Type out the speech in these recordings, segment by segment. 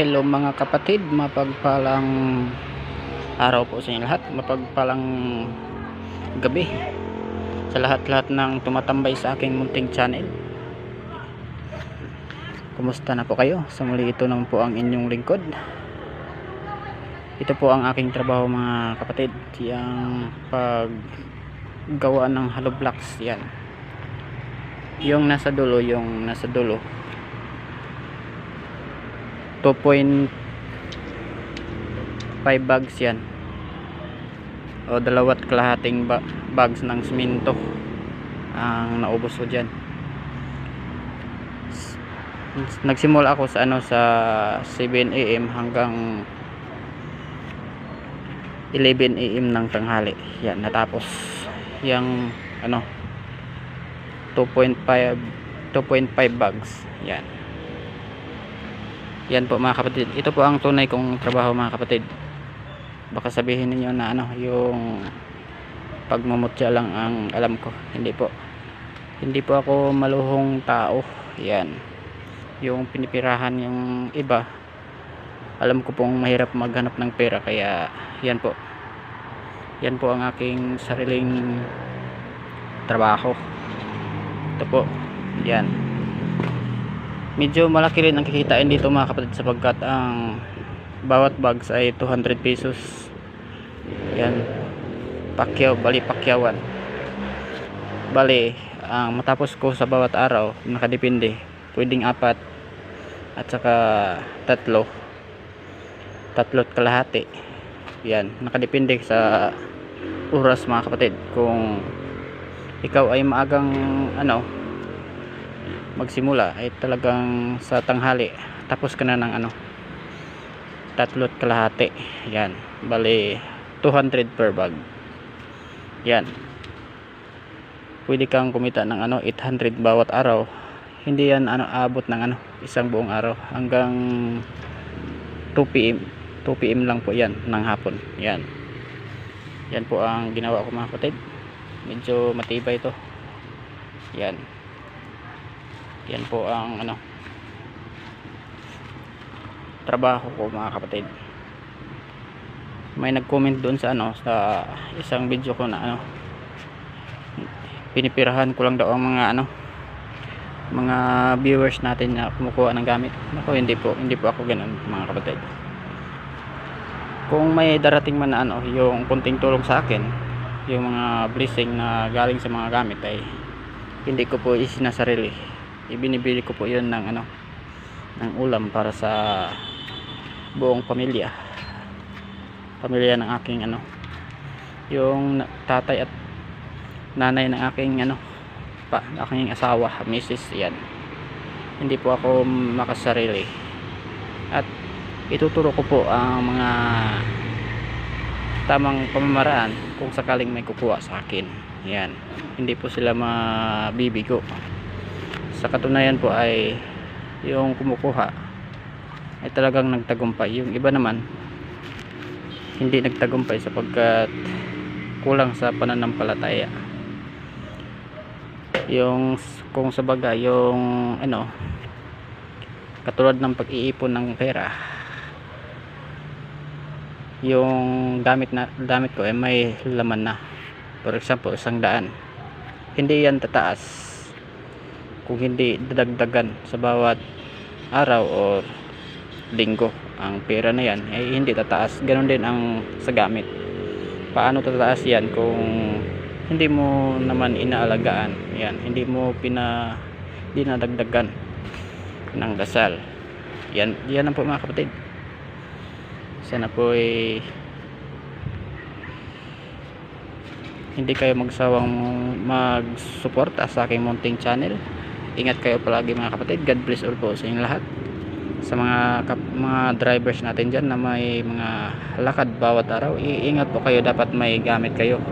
Hello mga kapatid, mapagpalang araw po sa inyo lahat, mapagpalang gabi sa lahat-lahat ng tumatambay sa aking munting channel. Kumusta na po kayo? Sa muli ito naman po ang inyong lingkod. Ito po ang aking trabaho mga kapatid, yung paggawa ng hollow blocks yan. Yung nasa dulo, yung nasa dulo 2.5 bags yan. O dalawat kalahating ba bags ng siminto ang naubos ko dyan. Nagsimula ako sa ano sa 7am hanggang 11am ng tanghali. Yan natapos. Yung ano 2.5 2.5 bags. Yan yan po mga kapatid. Ito po ang tunay kong trabaho mga kapatid. Baka sabihin niyo na ano, yung pagmumutya lang ang alam ko. Hindi po. Hindi po ako maluhong tao. Yan. Yung pinipirahan yung iba. Alam ko pong mahirap maghanap ng pera kaya yan po. Yan po ang aking sariling trabaho. Ito po. Yan medyo malaki rin ang kikitain dito mga kapatid sapagkat ang bawat bags ay 200 pesos. Yan. Pakyaw, bali pakyawan bali ang matapos ko sa bawat araw nakadepende. Pwedeng apat at saka tatlo. Tatlo't kalahati. Yan nakadepende sa oras mga kapatid. Kung ikaw ay maagang ano magsimula ay talagang sa tanghali tapos ka na ng ano tatlot kalahati. Yan bali 200 per bag. Yan. Pwede kang kumita ng ano 800 bawat araw. Hindi yan ano abot ng ano isang buong araw. Hanggang 2 pm 2 pm lang po yan ng hapon. Yan. Yan po ang ginawa ko mga kapatid. Medyo matibay ito yan yan po ang ano trabaho ko mga kapatid. May nag-comment doon sa ano sa isang video ko na ano pinipirahan ko lang daw ang mga ano mga viewers natin na kumukuha ng gamit. Ako hindi po hindi po ako ganoon mga kapatid. Kung may darating man na ano yung kunting tulong sa akin yung mga blessing na galing sa mga gamit ay hindi ko po isinasarili ibinibili ko po yun ng ano ng ulam para sa buong pamilya. Pamilya ng aking ano yung tatay at nanay ng aking ano pa aking asawa misis yan. Hindi po ako makasarili. At ituturo ko po ang mga tamang pamamaraan kung sakaling may kukuha sa akin. Yan. Hindi po sila mabibigo sa katunayan po ay yung kumukuha ay talagang nagtagumpay. Yung iba naman hindi nagtagumpay sapagkat kulang sa pananampalataya. Yung kung sa baga yung ano katulad ng pag-iipon ng pera yung gamit na gamit ko ay may laman na. For example isang daan. Hindi yan tataas kung hindi dadagdagan sa bawat araw o linggo ang pera na yan ay hindi tataas. Ganon din ang sa gamit. Paano tataas yan kung hindi mo naman inaalagaan? Yan hindi mo pina dinadagdagan ng dasal. Yan yan ang po mga kapatid. Sana po ay hindi kayo magsawang magsuporta sa aking munting channel ingat kayo palagi mga kapatid. God bless all po sa inyong lahat. Sa mga mga drivers natin dyan na may mga lakad bawat araw iingat po kayo. Dapat may gamit kayo.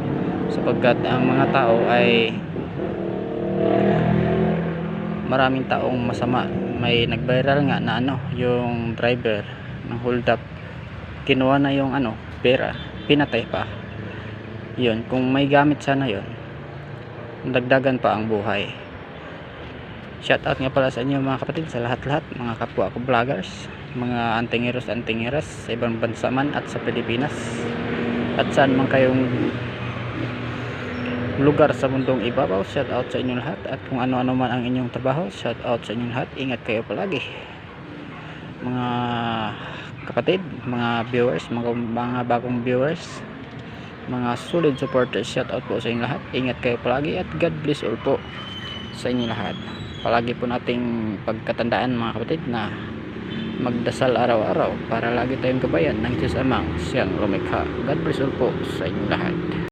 Sapagkat ang mga tao ay maraming taong masama. May nag-viral nga na ano yung driver ng hold up kinuha na yung ano pera pinatay pa. Yun kung may gamit sana yon dagdagan pa ang buhay Shout out nga pala sa inyo mga kapatid sa lahat-lahat, mga kapwa ko vloggers, mga antingiros antingiras sa ibang bansa man at sa Pilipinas. At saan man kayong lugar sa mundong ibabaw, shout out sa inyo lahat. At kung ano-ano man ang inyong trabaho, shout out sa inyo lahat. Ingat kayo palagi. Mga kapatid, mga viewers, mga, mga bagong viewers, mga solid supporters, shout out po sa inyo lahat. Ingat kayo palagi at God bless all po sa inyo lahat. Palagi po nating pagkatandaan mga kapatid na magdasal araw-araw para lagi tayong gabayan ng Diyos Amang siyang lumikha. God bless all po sa inyo lahat.